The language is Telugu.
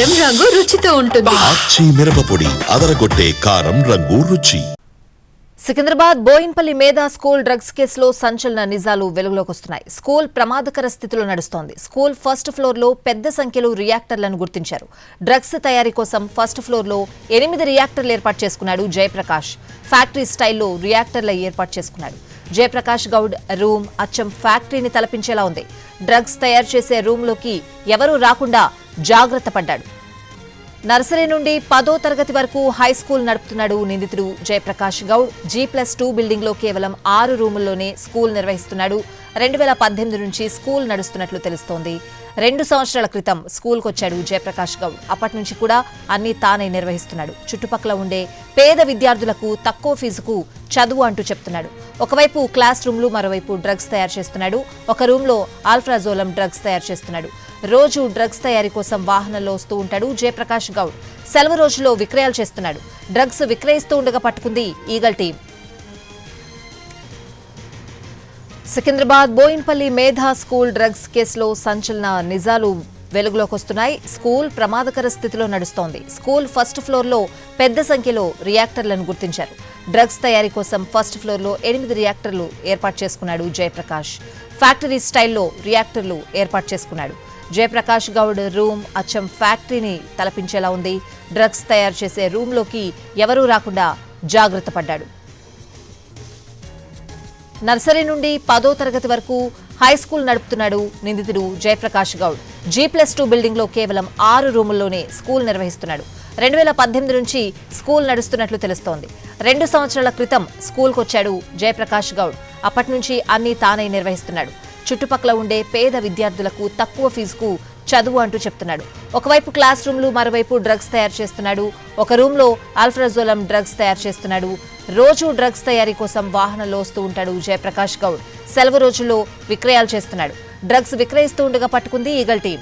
కారం రంగు రుచితో ఉంటుంది. మిరపపొడి అదరగొట్టే కారం రంగు రుచి. సికింద్రాబాద్ బోయిన్పల్లి మేధా స్కూల్ డ్రగ్స్ కేసులో సంచలన నిజాలు వెలుగులోకి వస్తున్నాయి. స్కూల్ ప్రమాదకర స్థితిలో నడుస్తోంది. స్కూల్ ఫస్ట్ ఫ్లోర్లో పెద్ద సంఖ్యలో రియాక్టర్లను గుర్తించారు. డ్రగ్స్ తయారీ కోసం ఫస్ట్ ఫ్లోర్లో ఎనిమిది రియాక్టర్లు ఏర్పాటు చేసుకున్నాడు జయప్రకాష్. ఫ్యాక్టరీ స్టైల్లో రియాక్టర్ల ఏర్పాటు చేసుకున్నాడు. జయప్రకాష్ గౌడ్ రూమ్ అచ్చం ఫ్యాక్టరీని తలపించేలా ఉంది. డ్రగ్స్ తయారు చేసే రూమ్లోకి ఎవరూ రాకుండా జాగ్రత్త పడ్డాడు. నర్సరీ నుండి పదో తరగతి వరకు హై స్కూల్ నడుపుతున్నాడు నిందితుడు Jayaprakash Goud. G plus two బిల్డింగ్లో కేవలం ఆరు రూముల్లోనే స్కూల్ నిర్వహిస్తున్నాడు. రెండు వేల పద్దెనిమిది నుంచి స్కూల్ నడుస్తున్నట్లు తెలుస్తోంది. రెండు సంవత్సరాల క్రితం స్కూల్కి వచ్చాడు జయప్రకాష్ గౌడ్. అప్పటి నుంచి కూడా అన్ని తానే నిర్వహిస్తున్నాడు. చుట్టుపక్కల ఉండే పేద విద్యార్థులకు తక్కువ ఫీజుకు చదువు అంటూ చెప్తున్నాడు. ఒకవైపు క్లాస్ రూమ్లు మరోవైపు డ్రగ్స్ తయారు చేస్తున్నాడు. ఒక రూమ్లో ఆల్ఫ్రాజోలం డ్రగ్స్ తయారు చేస్తున్నాడు. రోజు డ్రగ్స్ తయారీ కోసం వాహనంలో వస్తూ ఉంటాడు జయప్రకాష్ గౌడ్. సెలవు రోజుల్లో విక్రయాలు చేస్తున్నాడు. డ్రగ్స్ విక్రయిస్తూ ఉండగా పట్టుకుంది eagle team Secunderabad Bowenpally Medha school drugs కేసులో సంచలన నిజాలు వెలుగులోకి వస్తున్నాయి. స్కూల్ ప్రమాదకర స్థితిలో నడుస్తోంది. స్కూల్ ఫస్ట్ ఫ్లోర్లో పెద్ద సంఖ్యలో రియాక్టర్లను గుర్తించారు. డ్రగ్స్ తయారీ కోసం ఫస్ట్ ఫ్లోర్లో ఎనిమిది రియాక్టర్లు ఏర్పాటు చేసుకున్నాడు జయప్రకాష్. ఫ్యాక్టరీ స్టైల్లో రియాక్టర్లు ఏర్పాటు చేసుకున్నాడు. జయప్రకాష్ గౌడ్ రూమ్ అచ్చం ఫ్యాక్టరీని తలపించేలా ఉంది. డ్రగ్స్ తయారు చేసే రూమ్లోకి ఎవరూ రాకుండా జాగ్రత్త పడ్డాడు. నర్సరీ నుండి పదో తరగతి వరకు హై స్కూల్ నడుపుతున్నాడు నిందితుడు Jayaprakash Goud. G plus two బిల్డింగ్లో కేవలం ఆరు రూముల్లోనే స్కూల్ నిర్వహిస్తున్నాడు. రెండు వేల పద్దెనిమిది నుంచి స్కూల్ నడుస్తున్నట్లు తెలుస్తోంది. రెండు సంవత్సరాల క్రితం స్కూల్కొచ్చాడు జయప్రకాష్ గౌడ్. అప్పటి నుంచి అన్ని తానే నిర్వహిస్తున్నాడు. చుట్టుపక్కల ఉండే పేద విద్యార్థులకు తక్కువ ఫీజుకు చదువు అంటూ చెప్తున్నాడు. ఒకవైపు క్లాస్ రూమ్లు మరోవైపు డ్రగ్స్ తయారు చేస్తున్నాడు. ఒక రూమ్లో ఆల్ఫ్రాజోలం డ్రగ్స్ తయారు చేస్తున్నాడు. రోజు డ్రగ్స్ తయారీ కోసం వాహనంలో వస్తూ ఉంటాడు జయప్రకాష్ గౌడ్. సెలవు రోజుల్లో విక్రయాలు చేస్తున్నాడు. డ్రగ్స్ విక్రయిస్తూ ఉండగా పట్టుకుంది ఈగల్ టీం